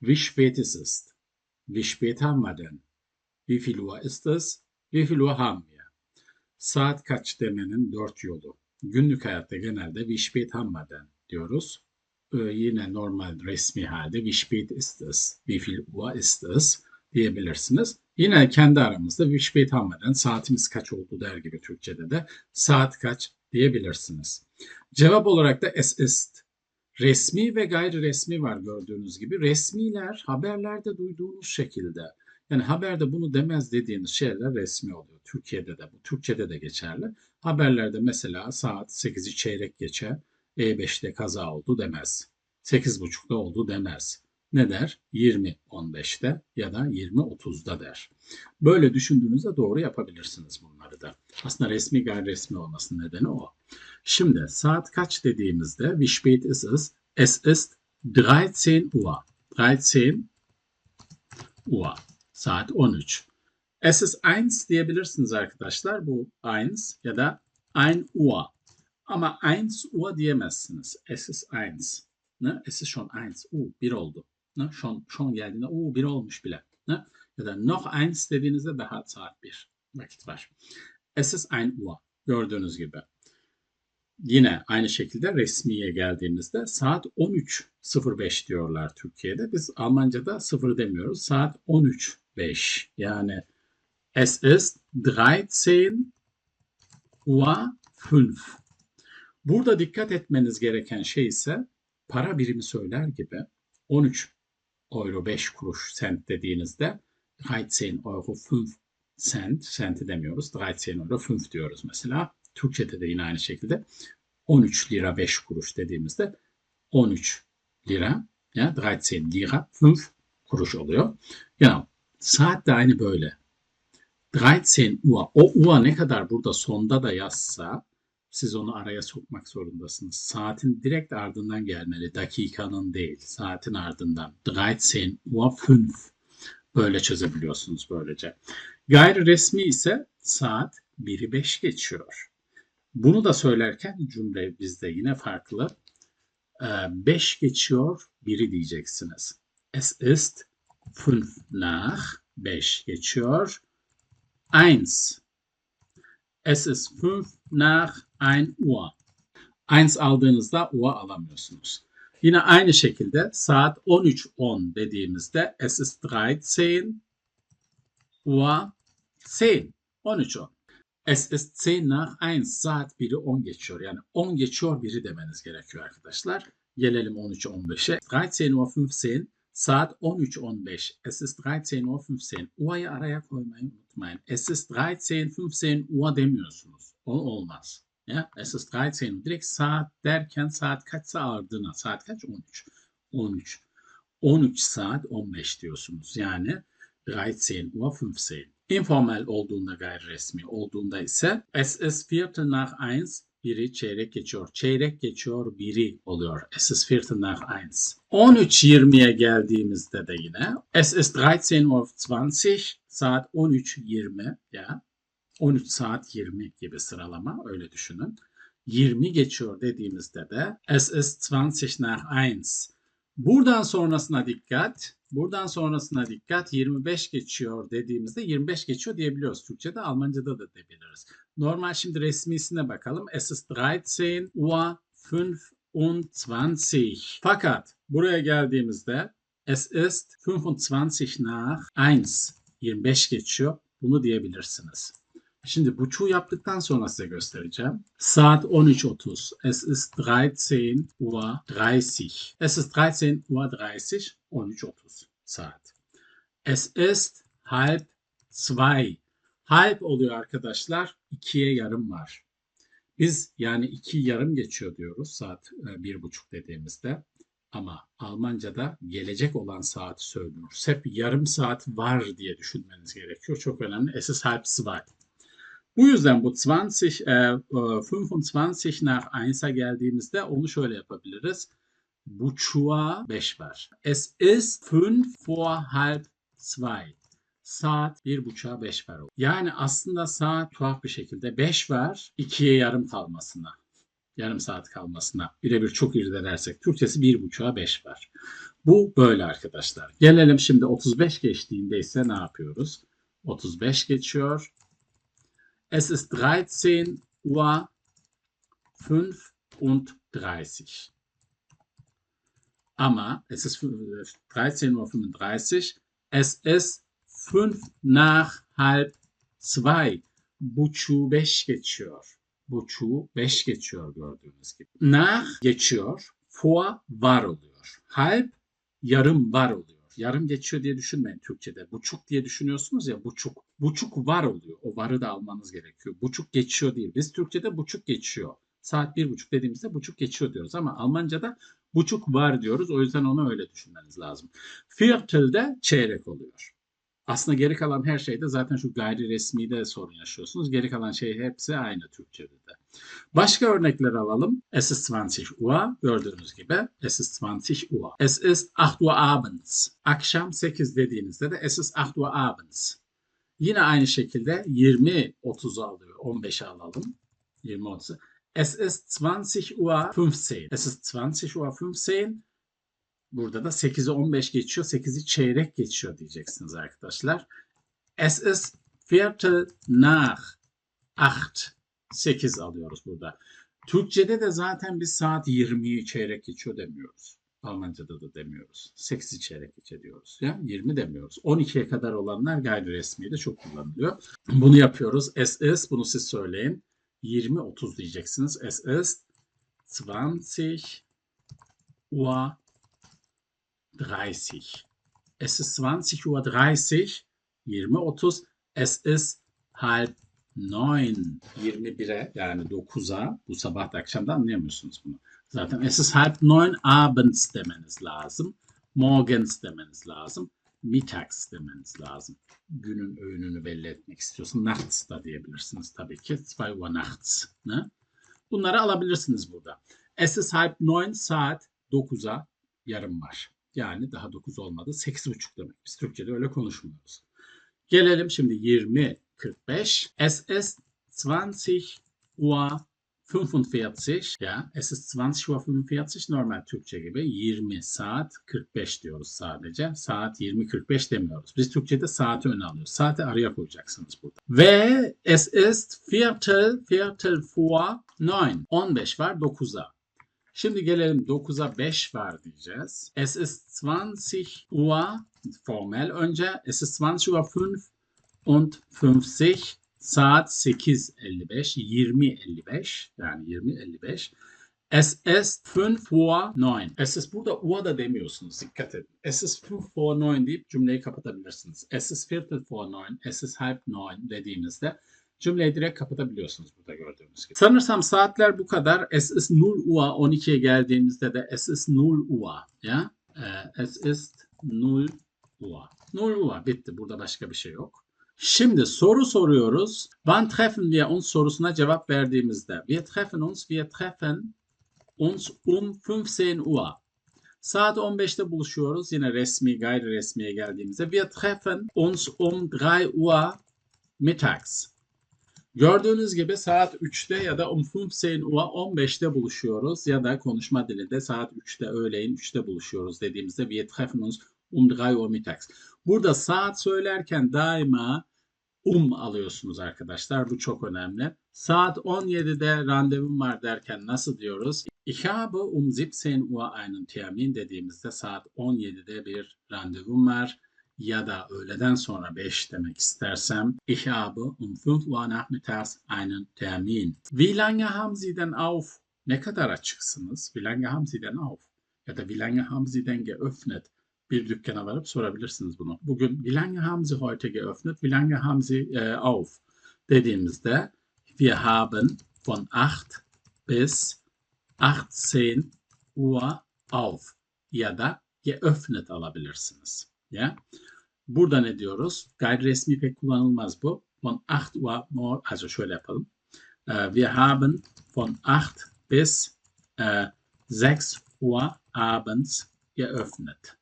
Wie spät ist es? Wie spät haben wir denn? Wie viel Uhr ist es? Wie viel Uhr haben wir? Saat kaç demenin dört yolu. Günlük hayatta genelde wie spät haben wir denn diyoruz. Ee, yine normal resmi halde wie spät ist es? Wie viel Uhr ist es? diyebilirsiniz. Yine kendi aramızda haben wir denn? Saatimiz kaç oldu der gibi Türkçe'de de saat kaç diyebilirsiniz. Cevap olarak da es ist resmi ve gayri resmi var gördüğünüz gibi. Resmiler haberlerde duyduğunuz şekilde. Yani haberde bunu demez dediğiniz şeyler resmi oluyor. Türkiye'de de bu. Türkçe'de de geçerli. Haberlerde mesela saat 8'i çeyrek geçe E5'te kaza oldu demez. 8.30'da oldu demez. Ne der? 20.15'te ya da 20.30'da der. Böyle düşündüğünüzde doğru yapabilirsiniz bunları da. Aslında resmi gayri resmi olmasının nedeni o. Şimdi saat kaç dediğimizde wie spät ist es? Es ist 13 Uhr. 13 Uhr. Saat 13. Es ist 1 diyebilirsiniz arkadaşlar. Bu 1 ya da 1 Uhr. Ama 1 Uhr diyemezsiniz. Es ist 1. Ne? Es ist schon 1. Uh, 1 oldu. Ne? Schon, schon geldiğinde uh, 1 olmuş bile. Ne? Ya da noch 1 dediğinizde daha saat 1 vakit var. Es ist 1 Uhr. Gördüğünüz gibi. Yine aynı şekilde resmiye geldiğimizde saat 13.05 diyorlar Türkiye'de. Biz Almanca'da 0 demiyoruz. Saat 13.05. Yani es ist 13 Uhr 5. Burada dikkat etmeniz gereken şey ise para birimi söyler gibi 13 euro 5 kuruş sent dediğinizde 13 euro 5 sent, senti demiyoruz. 13 euro 5 diyoruz mesela. Türkçe'de de yine aynı şekilde 13 lira 5 kuruş dediğimizde 13 lira ya 13 lira 5 kuruş oluyor. Ya saat de aynı böyle. 13 Uhr. O Uhr ne kadar burada sonda da yazsa siz onu araya sokmak zorundasınız. Saatin direkt ardından gelmeli. Dakikanın değil. Saatin ardından. 13 Uhr 5. Böyle çözebiliyorsunuz böylece. Gayri resmi ise saat 1'i 5 geçiyor. Bunu da söylerken cümle bizde yine farklı. 5 geçiyor, 1'i diyeceksiniz. Es ist 5 nach 5 geçiyor. 1. Es ist 5 nach 1 Uhr. 1 aldığınızda Uhr alamıyorsunuz. Yine aynı şekilde saat 13.10 dediğimizde es ist 13 Uhr 10. 13.10. Es ist 10 nach 1. Saat 1'i 10 geçiyor. Yani 10 geçiyor 1'i demeniz gerekiyor arkadaşlar. Gelelim 13.15'e. 13 Uhr 15. Saat 13.15. Es ist 13 Uhr 15. Uhr'ı araya koymayı unutmayın. Es ist 13 15 Uhr demiyorsunuz. O olmaz. Ya, es ist 13. Direkt saat derken saat kaçsa ardına. Saat kaç? 13. 13. 13 saat 15 diyorsunuz. Yani 13 Uhr 15. Informal olduğunda gayri resmi olduğunda ise es ist viertel nach 1 biri çeyrek geçiyor. Çeyrek geçiyor biri oluyor. Es ist viertel nach 1. 13.20'ye geldiğimizde de yine es ist 13.20 Uhr saat 13.20 ya 13 saat 20 gibi sıralama öyle düşünün. 20 geçiyor dediğimizde de es ist 20 nach 1. Buradan sonrasına dikkat. Buradan sonrasına dikkat 25 geçiyor dediğimizde 25 geçiyor diyebiliyoruz. Türkçe'de Almanca'da da diyebiliriz. Normal şimdi resmisine bakalım. Es ist 13 Uhr 25. Fakat buraya geldiğimizde es ist 25 nach 1. 25 geçiyor. Bunu diyebilirsiniz. Şimdi buçuğu yaptıktan sonra size göstereceğim. Saat 13.30. Es ist 13 Uhr 30. Es ist 13 Uhr 30. 13.30 saat. Es ist halb zwei. Halb oluyor arkadaşlar. İkiye yarım var. Biz yani iki yarım geçiyor diyoruz saat e, bir buçuk dediğimizde. Ama Almanca'da gelecek olan saati söylüyoruz. Hep yarım saat var diye düşünmeniz gerekiyor. Çok önemli. Es ist halb zwei. Bu yüzden bu 20, e, 25 nach 1'a geldiğimizde onu şöyle yapabiliriz. Buçuğa 5 var. Es ist 5 vor halb 2. Saat bir buçuğa 5 var. Yani aslında saat tuhaf bir şekilde 5 var 2'ye yarım kalmasına. Yarım saat kalmasına. Birebir çok irdelersek Türkçesi bir buçuğa 5 var. Bu böyle arkadaşlar. Gelelim şimdi 35 geçtiğinde ise ne yapıyoruz? 35 geçiyor. Es ist 13 Uhr 35. Ama es ist 13.35 Uhr. Es ist 5 nach halb 2. Buçuğu 5 geçiyor. Buçuğu 5 geçiyor gördüğünüz gibi. Nach geçiyor. Vor var oluyor. Halb yarım var oluyor. Yarım geçiyor diye düşünmeyin Türkçede. Buçuk diye düşünüyorsunuz ya buçuk. Buçuk var oluyor. O varı da almanız gerekiyor. Buçuk geçiyor değil. Biz Türkçede buçuk geçiyor. Saat bir buçuk dediğimizde buçuk geçiyor diyoruz ama Almanca'da buçuk var diyoruz. O yüzden onu öyle düşünmeniz lazım. Viertel de çeyrek oluyor. Aslında geri kalan her şeyde zaten şu gayri resmi de sorun yaşıyorsunuz. Geri kalan şey hepsi aynı Türkçe'de de. Başka örnekler alalım. Es ist 20 Uhr. Gördüğünüz gibi es ist 20 Uhr. Es ist 8 Uhr abends. Akşam 8 dediğinizde de es ist 8 Uhr abends. Yine aynı şekilde 20 30'u alıyor. 15'i alalım. 20 30'u. Es ist 20 Uhr 15. Es ist 20 Uhr 15. Burada da 8'i 15 geçiyor. 8'i çeyrek geçiyor diyeceksiniz arkadaşlar. Es ist Viertel nach 8. 8 alıyoruz burada. Türkçede de zaten biz saat 20'yi çeyrek geçiyor demiyoruz. Almanca'da da demiyoruz. 8'i çeyrek geçe diyoruz. Ya 20 demiyoruz. 12'ye kadar olanlar gayri resmi de çok kullanılıyor. Bunu yapıyoruz. İst bunu siz söyleyin. 20 30 diyeceksiniz. İst 20 Uhr 30. Es ist 20 Uhr 30. 20 30. Es ist halb 9. 21'e yani 9'a bu sabah da akşamda anlayamıyorsunuz bunu. Zaten es ist halb 9 abends demeniz lazım. Morgens demeniz lazım. Mittags demeniz lazım. Günün öğününü belli etmek istiyorsun. Nachts da diyebilirsiniz tabii ki. 2 Uhr nachts. Ne? Bunları alabilirsiniz burada. Es ist halb 9 saat 9'a yarım var. Yani daha 9 olmadı. 8.30 demek. Biz Türkçe'de öyle konuşmuyoruz. Gelelim şimdi 20 45. Es ist 20 Uhr 45. Ya ist 20 Uhr 45 normal Türkçe gibi 20 saat 45 diyoruz sadece. Saat 20.45 demiyoruz. Biz Türkçe'de saati öne alıyoruz. Saati araya koyacaksınız burada. Ve ist Viertel, Viertel vor 9. 15 var 9'a. Şimdi gelelim 9'a 5 var diyeceğiz. Es ist 20 Uhr formel önce. Es ist 20 Uhr 5 und 50 saat 8.55 20.55 yani 20.55 Es ist 5 Uhr 9. Es ist burada Uhr da demiyorsunuz. Dikkat edin. İst 5 Uhr 9 deyip cümleyi kapatabilirsiniz. İst Viertel vor 9. Es ist halb 9 dediğimizde cümleyi direkt kapatabiliyorsunuz burada gördüğünüz gibi. Sanırsam saatler bu kadar. Es ist 0 Uhr 12'ye geldiğimizde de es ist 0 Uhr. Ya? Ee, es ist 0 Uhr. 0 Uhr bitti. Burada başka bir şey yok. Şimdi soru soruyoruz. Wann treffen wir uns sorusuna cevap verdiğimizde. Wir treffen uns, wir treffen uns um 15 Uhr. Saat 15'te buluşuyoruz. Yine resmi, gayri resmiye geldiğimizde. Wir treffen uns um 3 Uhr mittags. Gördüğünüz gibi saat 3'te ya da um 15 Uhr 15'te buluşuyoruz ya da konuşma dilinde saat 3'te öğleyin 3'te buluşuyoruz dediğimizde wir treffen uns um 3 Uhr mittags. Burada saat söylerken daima um alıyorsunuz arkadaşlar. Bu çok önemli. Saat 17'de randevum var derken nasıl diyoruz? Ich habe um 17 Uhr einen Termin dediğimizde saat 17'de bir randevum var. Ya da öğleden sonra 5 demek istersem ich habe um 5 Uhr nachmittags einen Termin. Wie lange haben Sie denn auf? Ne kadar açıksınız? Wie lange haben Sie denn auf? Ya da wie lange haben Sie denn geöffnet? bir dükkana varıp sorabilirsiniz bunu. Bugün wie lange haben Sie heute geöffnet? Wie lange haben Sie äh, auf? Dediğimizde wir haben von 8 bis 18 Uhr auf ya da geöffnet alabilirsiniz. Ya. Burada ne diyoruz? Gayri resmi pek kullanılmaz bu. Von 8 Uhr mor, also şöyle yapalım. Äh, wir haben von 8 bis äh, 6 Uhr abends geöffnet.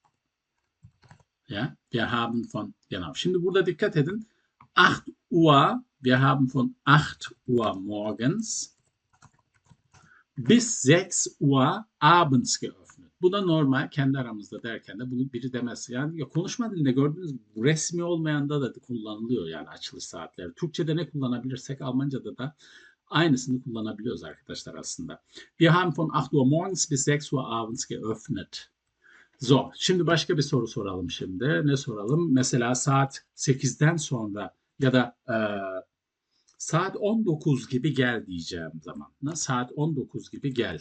Ja, wir haben von, genau. Şimdi burada dikkat edin. 8 Uhr, wir haben von 8 Uhr morgens bis 6 Uhr abends geöffnet. Bu da normal kendi aramızda derken de bunu biri demez. Yani ya konuşma dilinde gördüğünüz gibi resmi olmayanda da kullanılıyor yani açılış saatleri. Türkçe'de ne kullanabilirsek Almanca'da da aynısını kullanabiliyoruz arkadaşlar aslında. Wir haben von 8 Uhr morgens bis 6 Uhr abends geöffnet. So, şimdi başka bir soru soralım şimdi. Ne soralım? Mesela saat 8'den sonra ya da e, saat 19 gibi gel diyeceğim zaman. Saat 19 gibi gel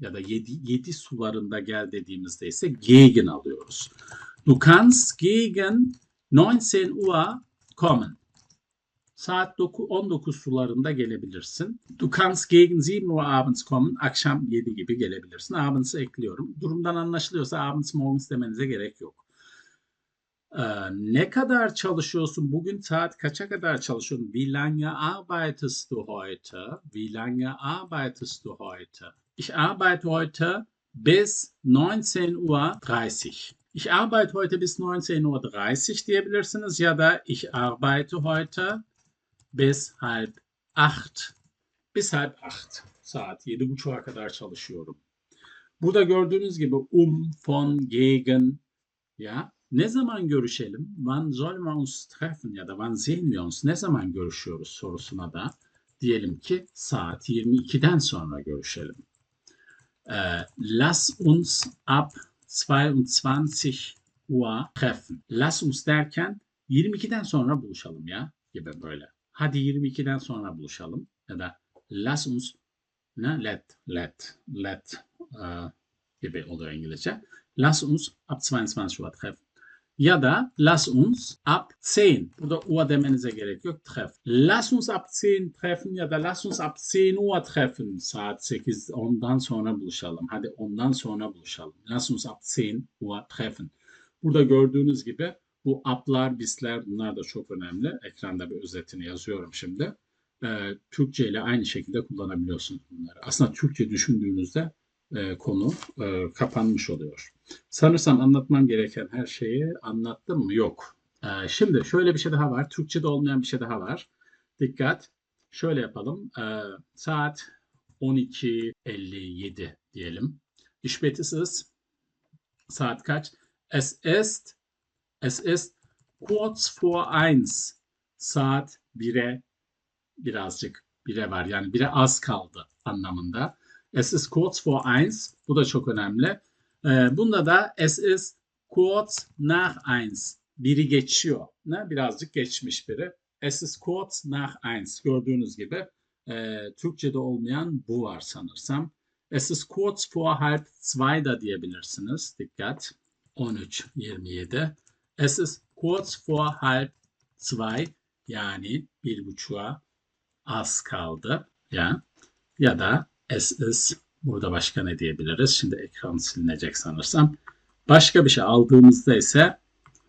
ya da 7, 7 sularında gel dediğimizde ise gegen alıyoruz. Du kannst gegen 19 Uhr kommen. Saat 9, 19 sularında gelebilirsin. Du kannst gegen 7 Uhr abends kommen. Akşam 7 gibi gelebilirsin. Abends'ı ekliyorum. Durumdan anlaşılıyorsa abends morgens demenize gerek yok. Ee, ne kadar çalışıyorsun? Bugün saat kaça kadar çalışıyorsun? Wie lange arbeitest du heute? Wie lange arbeitest du heute? Ich arbeite heute bis 19.30 Uhr. Ich arbeite heute bis 19.30 Uhr diyebilirsiniz ya da ich arbeite heute bis halb acht. Bis halb acht saat. Yedi buçuğa kadar çalışıyorum. Burada gördüğünüz gibi um, von, gegen ya ne zaman görüşelim? Wann sollen wir uns treffen ya da wann sehen wir uns? Ne zaman görüşüyoruz sorusuna da diyelim ki saat 22'den sonra görüşelim. Äh, lass uns ab 22 Uhr treffen. Lass uns derken 22'den sonra buluşalım ya gibi böyle. Hadi 22'den sonra buluşalım ya da lass uns ne let let let uh, gibi oluyor İngilizce. Lass uns ab 22 Uhr treffen. Ya da lass uns ab 10. Burada Uhr demenize gerek yok. Treff. Lass uns ab 10 treffen ya da lass uns ab 10 Uhr treffen. Saat 8 ondan sonra buluşalım. Hadi ondan sonra buluşalım. Lass uns ab 10 Uhr treffen. Burada gördüğünüz gibi bu aplar, bisler bunlar da çok önemli. Ekranda bir özetini yazıyorum şimdi. Ee, Türkçe ile aynı şekilde kullanabiliyorsunuz bunları. Aslında Türkçe düşündüğünüzde e, konu e, kapanmış oluyor. Sanırsam anlatmam gereken her şeyi anlattım mı? Yok. E, şimdi şöyle bir şey daha var. Türkçe'de olmayan bir şey daha var. Dikkat. Şöyle yapalım. E, saat 12.57 diyelim. Bitte Saat kaç? Es ist Es ist kurz vor eins. Saat 1'e birazcık 1'e var. Yani 1'e az kaldı anlamında. Es ist kurz vor eins. Bu da çok önemli. Ee, bunda da es ist kurz nach eins. Biri geçiyor. Ne? Birazcık geçmiş biri. Es ist kurz nach eins. Gördüğünüz gibi e, Türkçe'de olmayan bu var sanırsam. Es ist kurz vor halb zwei da diyebilirsiniz. Dikkat. 13.27. Es ist kurz vor halb zwei yani bir buçuğa az kaldı ya ya da ist burada başka ne diyebiliriz? Şimdi ekran silinecek sanırsam. Başka bir şey aldığımızda ise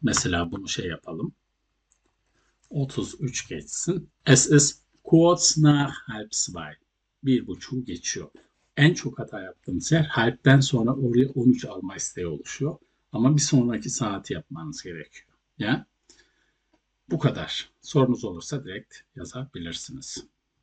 mesela bunu şey yapalım. 33 geçsin. Es ist kurz nach halb zwei. Bir buçuğu geçiyor. En çok hata yaptığımız yer halpten sonra oraya 13 alma isteği oluşuyor. Ama bir sonraki saati yapmanız gerekiyor. Ya bu kadar. Sorunuz olursa direkt yazabilirsiniz.